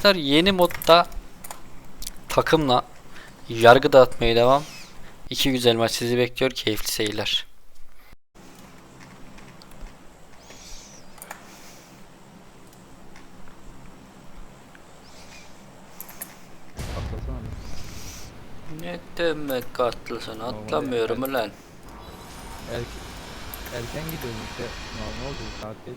arkadaşlar yeni modda takımla yargı dağıtmaya devam. İki güzel maç sizi bekliyor. Keyifli seyirler. Atlasana. Ne demek atlısın atlamıyorum ulan. Er, erken gidiyorum işte. Ne, ne oldu saat geç.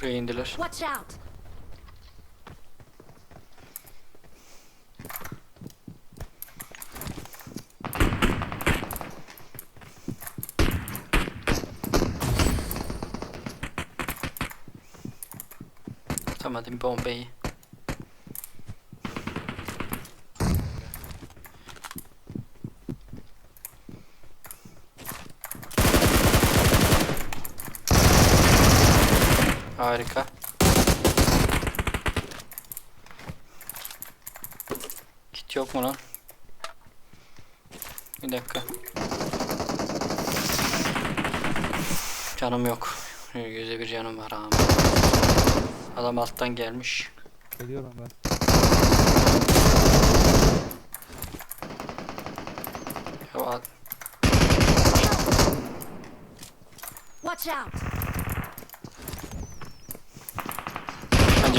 Buraya indiler. Watch out! Tutamadım bombayı. Harika. Kit yok mu lan? Bir dakika. Canım yok. Yüze bir canım var abi. Adam alttan gelmiş. Geliyorum ben. Watch out!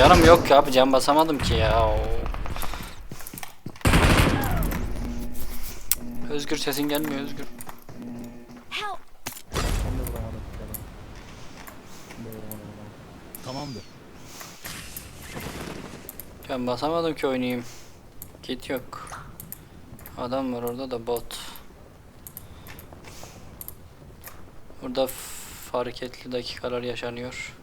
Canım yok ya abi can basamadım ki ya. Özgür sesin gelmiyor Özgür. Tamamdır. Ben basamadım ki oynayayım. Kit yok. Adam var orada da bot. Burada hareketli dakikalar yaşanıyor.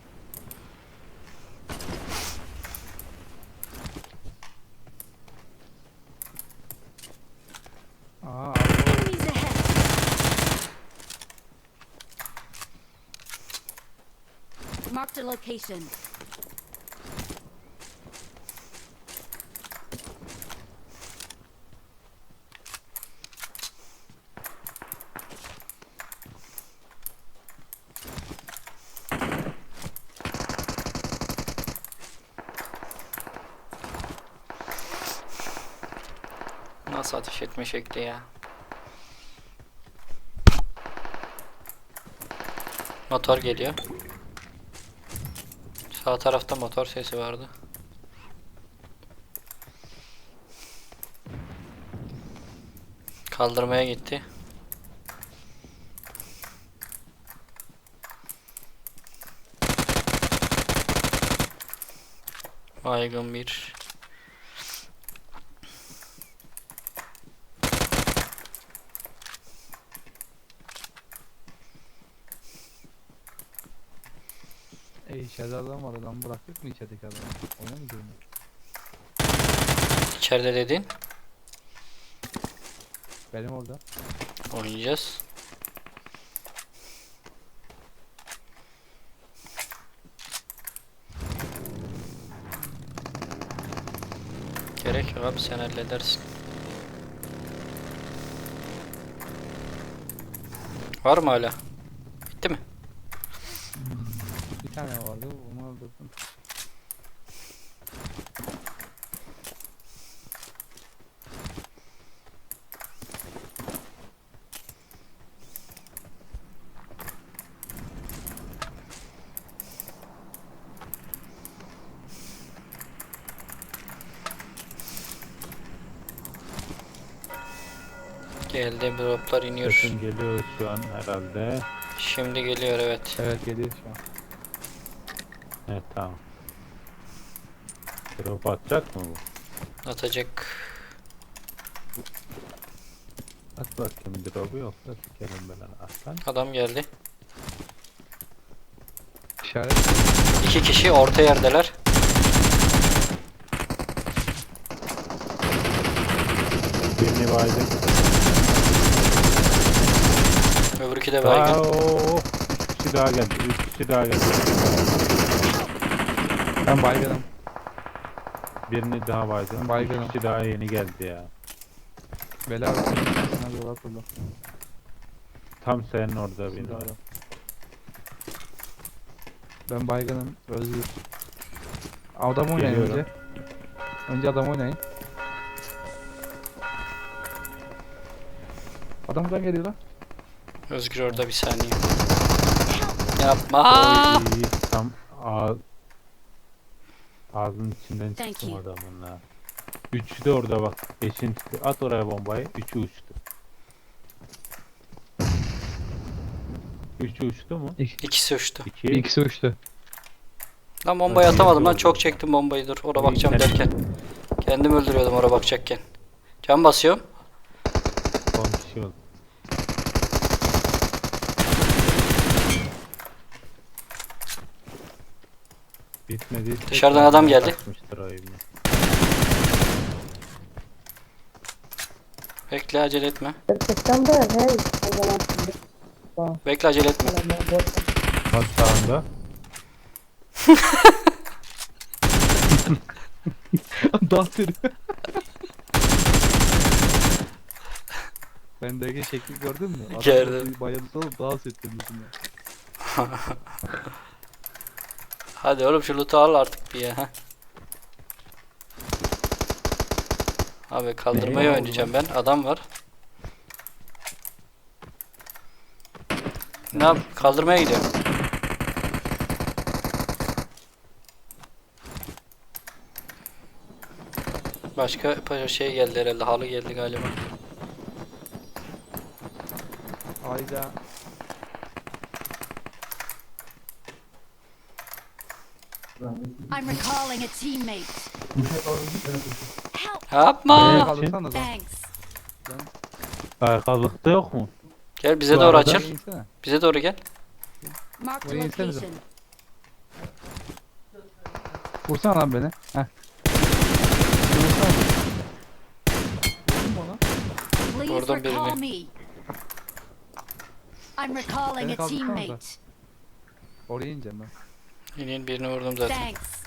Aa, Enemies ahead! Marked a location. Nasıl ateş etme şekli ya. Motor geliyor. Sağ tarafta motor sesi vardı. Kaldırmaya gitti. Baygın bir. e, içeride adam var. Adam bıraktık mı içerideki adamı? Ona mı gidiyorum? İçeride dedin. Benim orada. Oynayacağız. Gerek yok abi sen halledersin. Var mı hala? Bitti mi? Bir tane vardı. Onu öldürdüm. Droplar iniyor. Sesim geliyor şu an herhalde. Şimdi geliyor evet. Evet geliyor şu an. Evet tamam. Drop atacak mı bu? Atacak. At bakayım drop'u yoksa sikerim ben aslan. Adam geldi. İşaret. İki kişi orta yerdeler. Birini baydım. Öbürkü de Aa, baygın. oo, Üç kişi daha geldi. Üç kişi daha geldi. Ben baygınım. Birini daha vardı. Baygınım. İki kişi daha yeni geldi ya. Bela abi. Sana doğru atıldı. Tam senin orada bir Şimdi adam. Ben baygınım. Özgür. Adam oynayın Geliyorum. önce. Önce adam oynayın. Adam buradan geliyor lan. Özgür orada bir saniye. Yapma. Oy, tam ağız, ağzının içinden Thank çıktım you. adamın ha. Üçü de orada bak. Eşintisi. At oraya bombayı. Üçü uçtu. Üçü uçtu mu? İkisi uçtu. İki. İkisi uçtu. Lan bombayı atamadım lan çok çektim bombayı dur. Oraya İyi, bakacağım derken. Kendim öldürüyordum oraya bakacakken. Can basıyorum. Son kişi oldu. Bitmedi. Dışarıdan adam geldi. Kaçmıştır. Bekle acele etme. September, hey, o zaman Bekle acele etme. Bak sağında. Dans ediyor. Ben de şekli gördün mü? Adam Gördüm. bir Bayıldı olup dans ettirmişsin ya. Hadi oğlum şu loot'u al artık bir ya. heh. Abi kaldırmayı Ne oynayacağım ben. Adam var. Ne yap? Kaldırmaya gidiyorum. Başka şey geldi herhalde. Halı geldi galiba. Hayda. I'm recalling a teammate. Help! Yapma. Neye Ne? kalırsan da. Thanks. Arkalıkta yok mu? Gel bize Bu doğru arada- açıl. İnsene. Bize doğru gel. Oraya insenize. location. Vursana lan beni. Heh. Vursana. Vurdun mu ona? Please Vurdum recall birini. me. I'm recalling a kaldırsana teammate. Oraya ineceğim ben. İnin birini vurdum zaten. Thanks.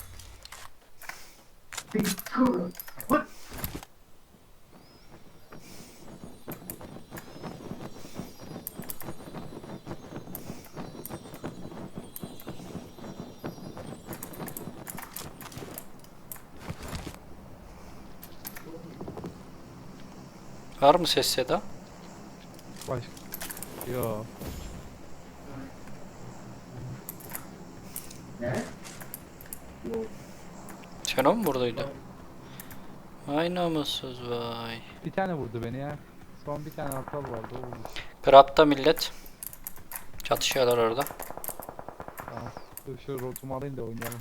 Var mı ses seda? Başka. Yo. Sen o mu buradaydı? Vay namussuz vay. Bir tane vurdu beni ya. Son bir tane aptal vardı o vurdu. Grab'da millet. Çatışıyorlar orada. Tamam. Şu rotumu alayım da oynayalım.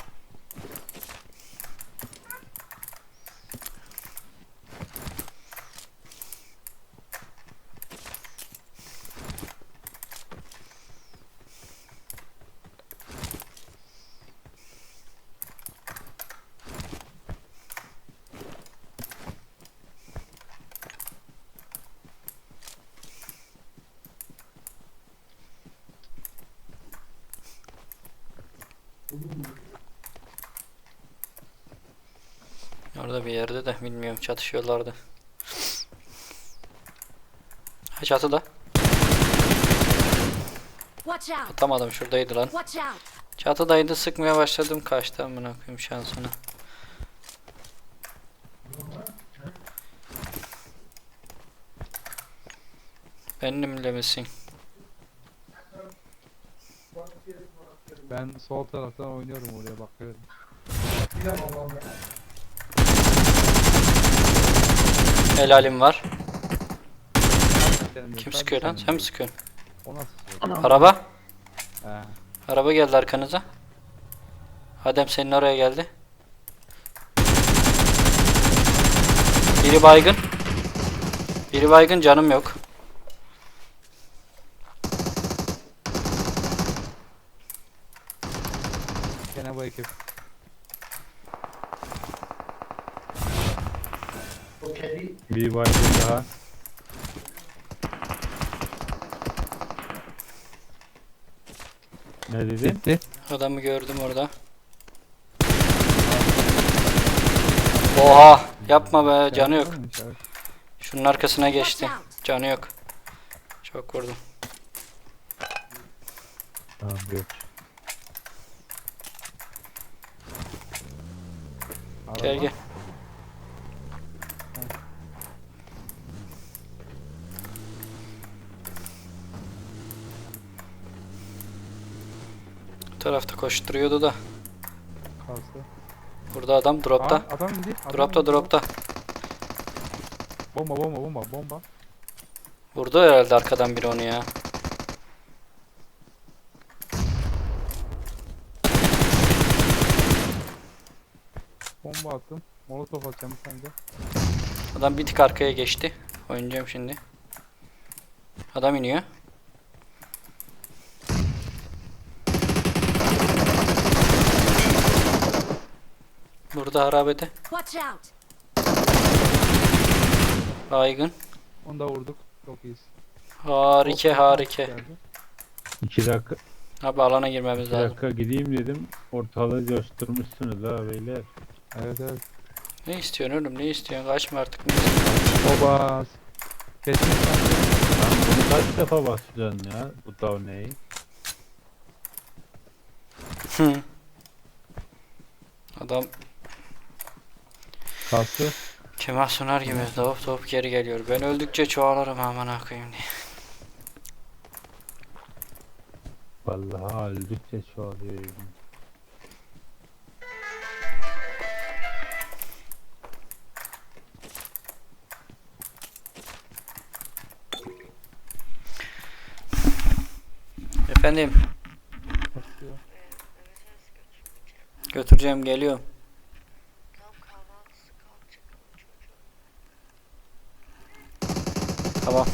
Orada bir yerde de bilmiyorum çatışıyorlardı. Ha çatıda. Atamadım şuradaydı lan. Çatıdaydı sıkmaya başladım kaçtı amına koyayım şansına. Benimle misin? Ben sol taraftan oynuyorum oraya bakıyorum. Helalim var. Kim sıkıyor lan? Sen mi sıkıyorsun? O nasıl sıkıyor? Araba. He. Araba geldi arkanıza. Adem senin oraya geldi. Biri baygın. Biri baygın canım yok. Gene bu ekip. Bir baygın daha. Ne dedin? Bitti. Adamı gördüm orada. Oha yapma be canı yok. Şunun arkasına geçti. Canı yok. Çok vurdum. Tamam geç. Gel gel. Tarafta koşturuyordu da. Kalsı. Burada adam dropta. Aa, adam indi. adam Dropta indi. dropta. Bomba bomba bomba bomba. Vurdu herhalde arkadan biri onu ya. Bomba attım. Molotof atacağım sen de. Adam bir tık arkaya geçti. Oynayacağım şimdi. Adam iniyor. Burada harabede. Watch out. Baygın. Onu da vurduk. Çok iyiyiz. Harike harike. geldi. İki dakika, Abi alana girmemiz iki lazım. dakika gideyim dedim. Ortalığı coşturmuşsunuz ha beyler. Evet evet. Ne istiyorsun oğlum ne istiyorsun? Kaçma artık. Ne istiyorsun? Oba. Kesin sen. Lan bunu kaç defa basacaksın ya bu tavneyi? Hı. Adam Kalsı. Kemal Sunar gibi doğup doğup geri geliyor. Ben öldükçe çoğalırım aman koyayım diye. Vallahi öldükçe çoğalıyor. Efendim götüreceğim geliyorum. Tamam.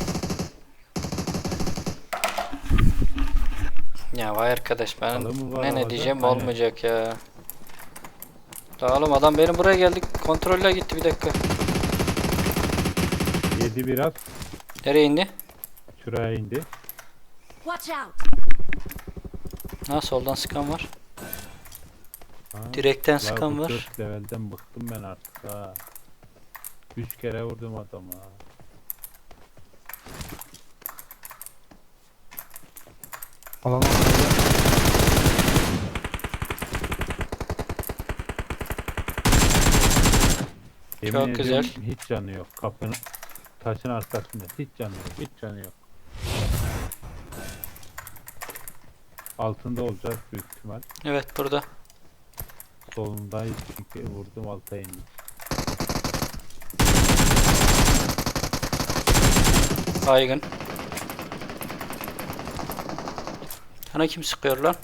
Ya vay arkadaş ben ne ne diyeceğim Aynen. olmayacak ya. La oğlum adam benim buraya geldik kontrolle gitti bir dakika. Yedi biraz Nereye indi? şuraya indi. Watch out. Ha soldan sıkan var. Ha. Direkten sıkan var. dört levelden bıktım ben artık ha. Üç kere vurdum adama. Alan Yemin Çok ediyorum güzel. Hiç canı yok. Kapının taşın arkasında. Hiç canı yok. Hiç canı yok. Altında olacak büyük ihtimal. Evet burada. Solundayız çünkü vurdum alta indi. Baygın. Sana kim sıkıyor lan?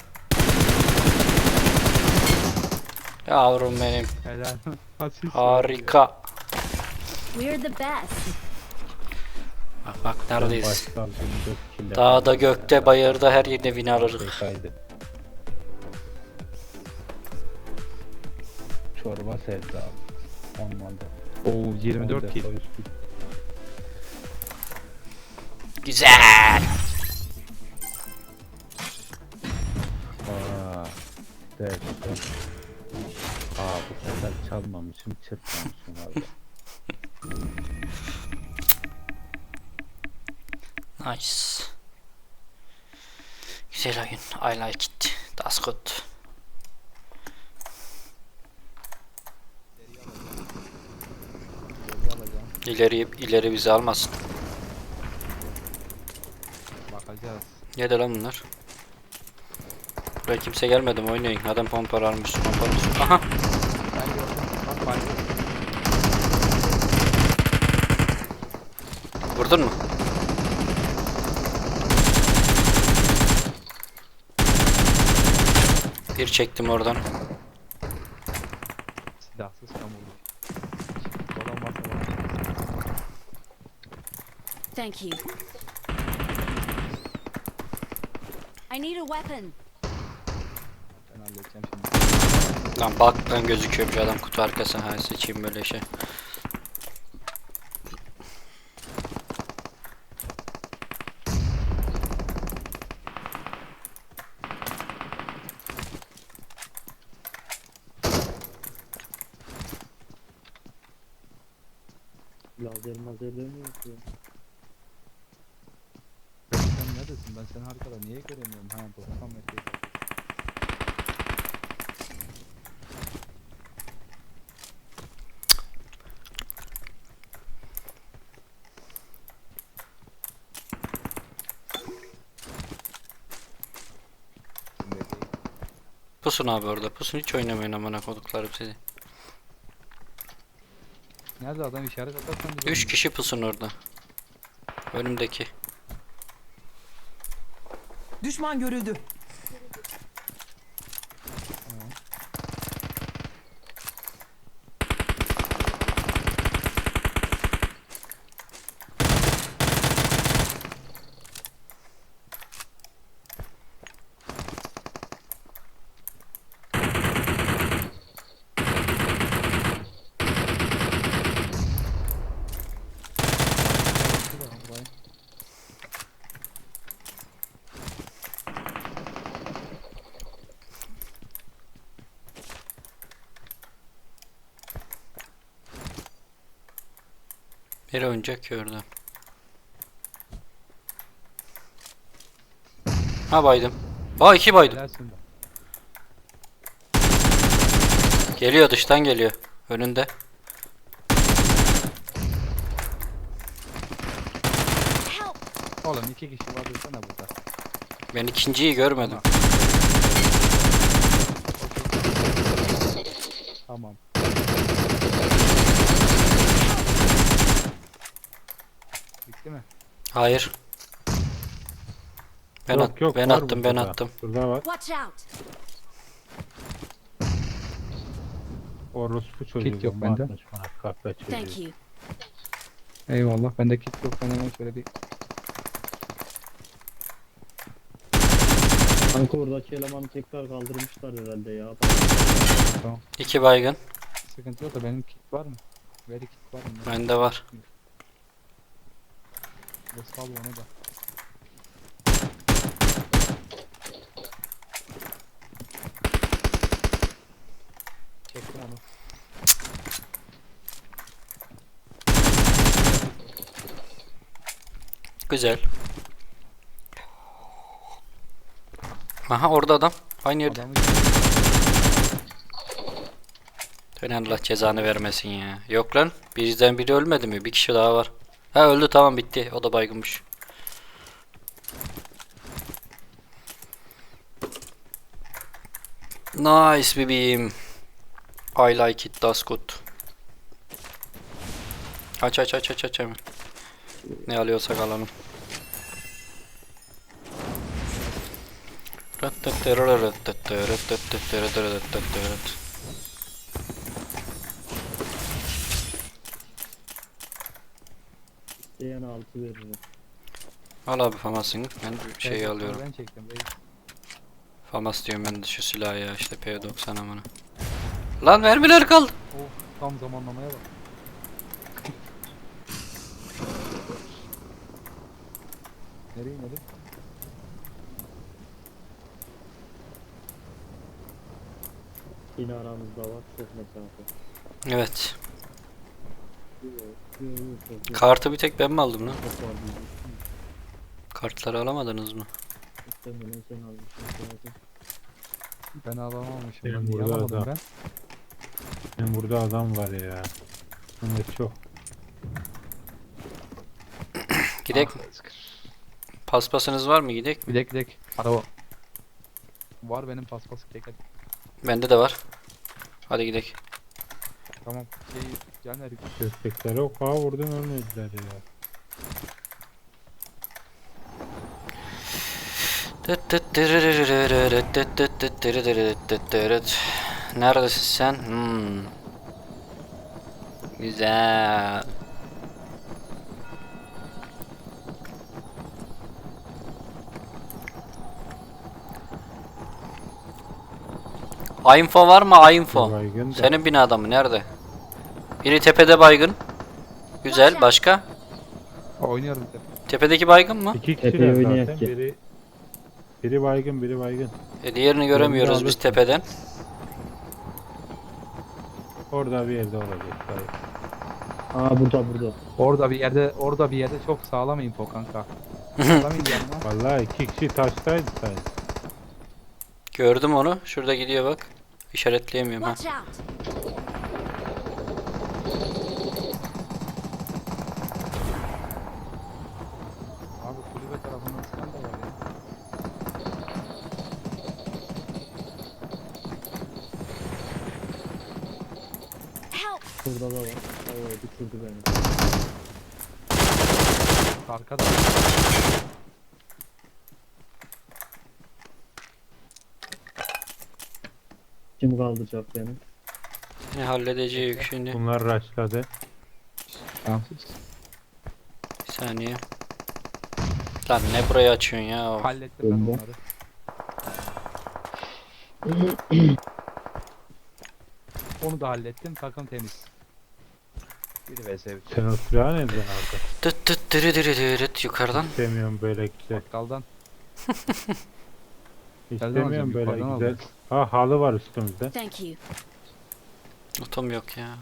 Yavrum benim. helal. Harika. We're the best. Bak bak neredeyiz? Dağda gökte bayırda her yerde win alırız. Şakaydı. Çorba sevda. Olmadı. Oo 24 On kill. Güzel. Evet, evet. Aa bu sefer çalmamışım, çırpmamışım abi. Nice. Güzel oyun. I like it. That's good. İleri ileri bizi almasın. Bakacağız. Nerede lan bunlar? Buraya kimse gelmedi mi oynayın. Adam pompalar almış. Pompalar. Aha. Ben gördüm. Bak bak. Vurdun mu? Bir çektim oradan. Silahsız vurduk. Olan varsa bana. Thank you. I need a weapon. Ben halledeceğim şimdi. Lan bak ben gözüküyorum şu adam kutu arkasına. Ha seçeyim böyle şey. Lazer mazer demiyoruz ya. Sen neredesin? Ben seni haritada niye göremiyorum? Ha 90 metre. Pusun abi orada. Pusun hiç oynamayın amına koduklarım sizi. Nerede adam işaret atarsan biz 3 oynayalım. kişi pusun orada. Önümdeki. Düşman görüldü. Biri oyuncak gördü. Ha baydım. Aa iki baydım. Helalsin de. Geliyor dıştan geliyor. Önünde. Oğlum iki kişi var desene burada. Ben ikinciyi görmedim. Tamam. Bitti mi? Hayır. Ben, Yok, at- yok, ben attım ben burada da. attım. Burada var. Watch out! Orospu çocuğu. yok bende. çocuğu. Thank you. Eyvallah. Bende kit yok. Ben hemen şöyle bir Kanka oradaki elemanı tekrar kaldırmışlar herhalde ya. İki baygın. sıkıntı yok da benim kit var mı? Veri kit var mı? Bende var. Sal onu da. Çektim onu. Güzel. Aha orada adam. Aynı yerde. Adamı Allah cezanı vermesin ya. Yok lan. Bizden biri ölmedi mi? Bir kişi daha var. Ha öldü tamam bitti. O da baygınmış. Nice bebeğim. I like it that's good. Aç aç aç aç aç hemen. Ne alıyorsak alalım. İsteyen altı veririm. Al abi famasını. Ben bir şey çektim, alıyorum. Ben çektim. reis. Famas diyorum ben de şu silahı ya işte P90 amına. Lan mermiler kaldı. Of tam zamanlamaya bak. Nereye inelim? Yine aramızda var çok mesafe. Evet. Yok, yok, yok, yok, yok. Kartı bir tek ben mi aldım lan? Kartları alamadınız mı? Ben alamamışım. Benim niye burada alamadım adam. ben? Benim burada adam var ya. Evet çok. Gidek. Paspasınız var mı gidek? Gidek gidek. Araba. Var benim paspası gidek hadi. Bende de var. Hadi gidek. Tamam. Şey Caner Köpekleri o kadar vurdum ölmediler ya. Neredesin sen? Hmm. Güzel. Info var mı? Da. Senin binada mı? Nerede? Biri tepede baygın. Güzel. Başka? oynuyorum bir de. Tepedeki baygın mı? İki Epey kişiler oynayak zaten. ki. Biri biri baygın biri baygın. E, diğerini göremiyoruz biz alırsın. tepeden. Orada bir yerde olacak. Dayı. Aa burada burada. Orada bir yerde orada bir yerde çok sağlam info kanka. Sağlam. Vallahi iki kişi taştaydı sadece. Gördüm onu. Şurada gidiyor bak. İşaretleyemiyorum ha. Watch out. Abi kulübe tarafından sıkan da var ya. Da var. Oo düşürdü beni. Arkada. Kim kaldıracak beni? Ne halledeceği şimdi. Bunlar rushladı. Şanssız. Bir saniye. Lan ne burayı açıyorsun ya? Hallettim ben onları. Onu da hallettim. Takım temiz. Bir vs bir. Sen o silahı nereden aldın? Tıt tıt dırı dırıt yukarıdan. İstemiyorum böyle güzel. Bakkaldan. İstemiyorum böyle yukarıdan güzel. aldım. Ha halı var üstümüzde. Thank you. Notum yok ya.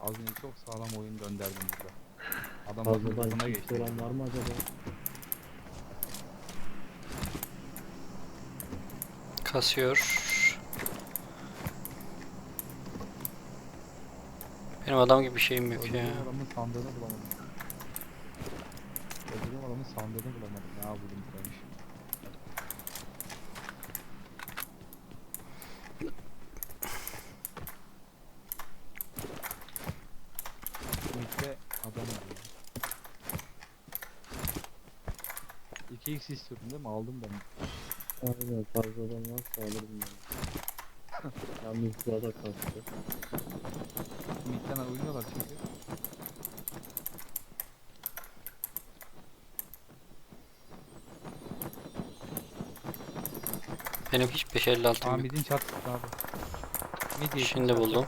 Az önce çok sağlam oyun gönderdim burada. Adam Fazladan buna iki geçti. olan var mı acaba? Kasıyor. Benim adam gibi bir şeyim yok ya. Öldürdüğüm adamın sandığını bulamadım. Öldürdüğüm adamın sandığını bulamadım. Ne yapayım demiş. Mid'de adam var ya. 2x istiyorum değil mi? Aldım ben. Aynen fazladan varsa alırım ben. Yalnız bu da kastı. Mid'den oynuyorlar çünkü. Benim hiç 556 Aa yok. mid'in çatısı abi. Mid yeşil Şimdi buldum.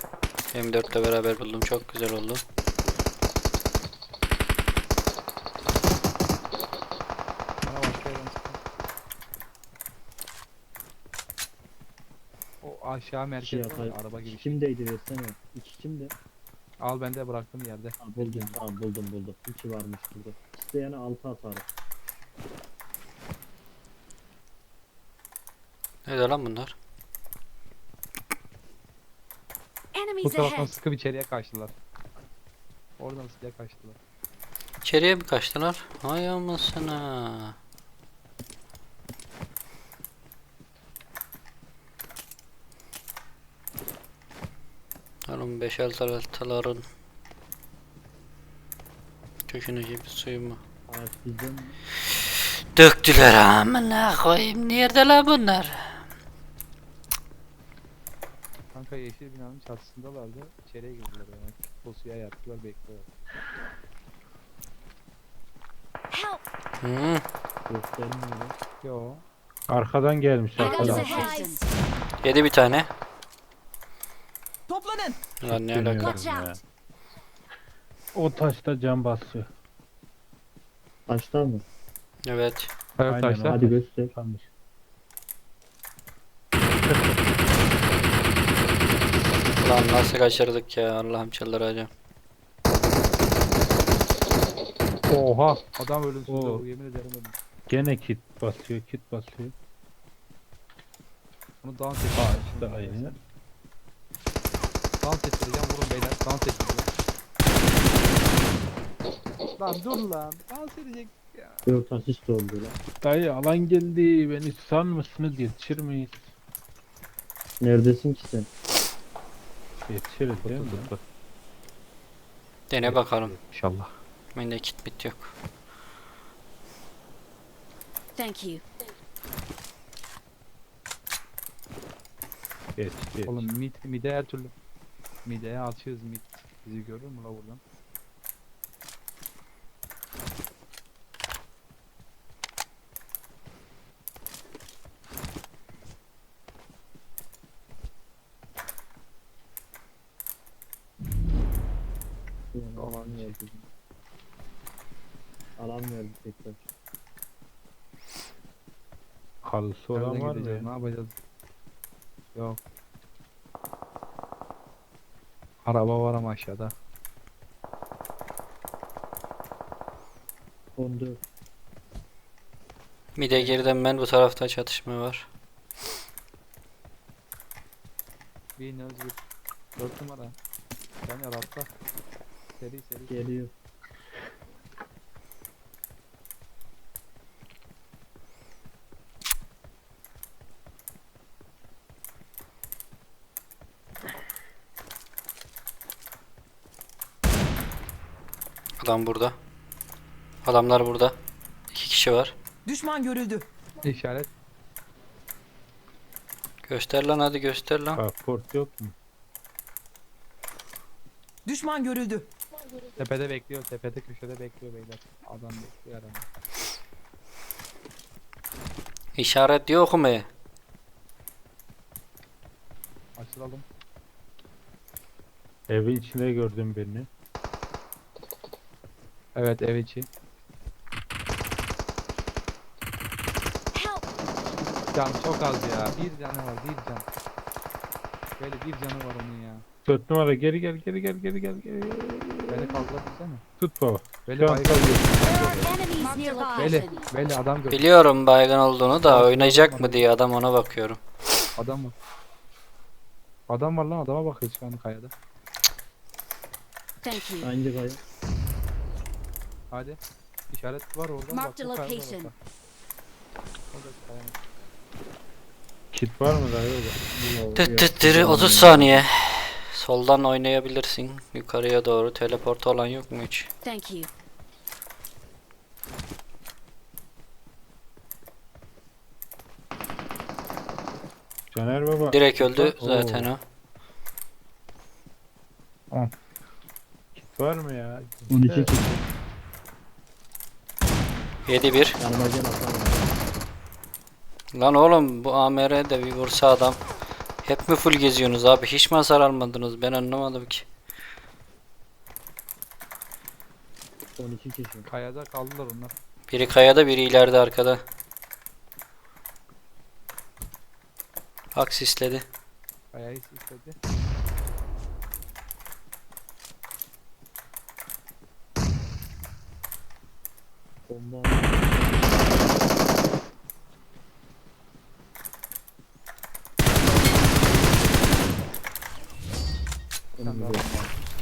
M4 ile beraber buldum. Çok güzel oldu. Bana başka yerden sıkın. O aşağı İki merkez var ya, yapay. araba gibi. şey. Kimdeydi versene. İki kimdi? Al ben de bıraktım yerde. Ha, buldum tamam buldum buldum. İki varmış burada. İsteyene altı atarım. Nerede lan bunlar? Bu Enemies taraftan ahead. sıkıp içeriye kaçtılar. Oradan sıkıya kaçtılar. İçeriye mi kaçtılar? Hay amasına. Oğlum 5-6 altıların kökünü suyumu Ağaç bizden döktüler amına koyayım nerede lan bunlar? Kanka yeşil binanın çatısındalardı. İçeriye girdiler yani. O suya yattılar bekliyorlar. Hmm, göstermiyor. Yo. Arkadan gelmiş arkadan. yedi bir tane. Toplanın. Lan ne İstemiyorum alaka? Ya. O taşta cam basıyor. Taşlar mı? Evet. Evet Aynen, taşlar. Hadi göster. Kalmış. Lan nasıl kaçırdık ya Allah'ım çıldıracağım. Oha. Adam ölümsüz Oo. Yemin ederim öldüm. Gene kit basıyor kit basıyor. Bunu dans ettireceğim. Ağaçta aynı. Dans ettireceğim. Vurun beyler. Dans ettireceğim. Lan dur lan. Dans edecek. Ya. Dört asist oldu lan. Dayı alan geldi beni susar mısınız yetişir miyiz? Neredesin ki sen? Yetişiriz değil mi? Dene bakalım. İnşallah. Bende kit bit yok. Thank you. Geç geç. Oğlum mid, mide her türlü. Mideye açığız mid. Bizi görür mü la buradan? Alan geldi. Alan verdi tekrar. Halısı olan var mı? Ne yapacağız? Yok. Araba var ama aşağıda. 14. Bir de geriden ben bu tarafta çatışma var. Bir özgür. Dört numara. Sen ya rafta. Seri seri. Geliyor. Adam burada. Adamlar burada. İki kişi var. Düşman görüldü. İşaret. Göster lan hadi göster lan. Pasaport yok mu? Düşman görüldü. Tepede bekliyor. Tepede köşede bekliyor beyler. Adam bekliyor adam. İşaret yok mu? Açılalım. Evin içinde gördüm birini. Evet ev içi. Can çok az ya. Bir canı var bir can. Böyle bir canı var onun ya. 4 numara geri gel geri gel geri gel geri gel. Beni kaldırabilsene. Tut baba. Şu an baygın. location. böyle adam gör. Biliyorum baygın olduğunu da oynayacak mı diye adam ona bakıyorum. Adam var. Adam var lan adama bakıyor şu an kayada. Thank you. Hangi kaya? Hadi. İşaret var orada. Mark the location. Kit var mı dayı orada? Tıt tıt tırı 30 saniye. Soldan oynayabilirsin. Yukarıya doğru teleport olan yok mu hiç? Thank you. Caner baba. Direkt öldü Oo. zaten o. Kit var mı ya? 12 kişi. 7-1. Yanıma gel. Lan oğlum bu AMR de bir vursa adam. Hep mi full geziyorsunuz abi? Hiç mi hasar almadınız? Ben anlamadım ki. 12 kişi. Kayada kaldılar onlar. Biri kayada biri ileride arkada. Bak sisledi. Kayayı istedi. Bomba.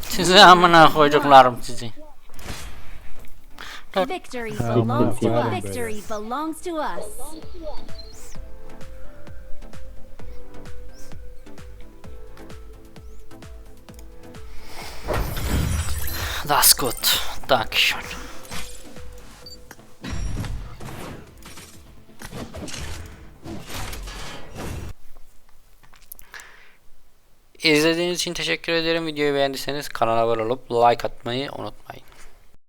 Sizi amına koyduklarım sizi. Victory belongs to us. Victory belongs to us. Das gut. Dankeschön. İzlediğiniz için teşekkür ederim. Videoyu beğendiyseniz kanala abone olup like atmayı unutmayın.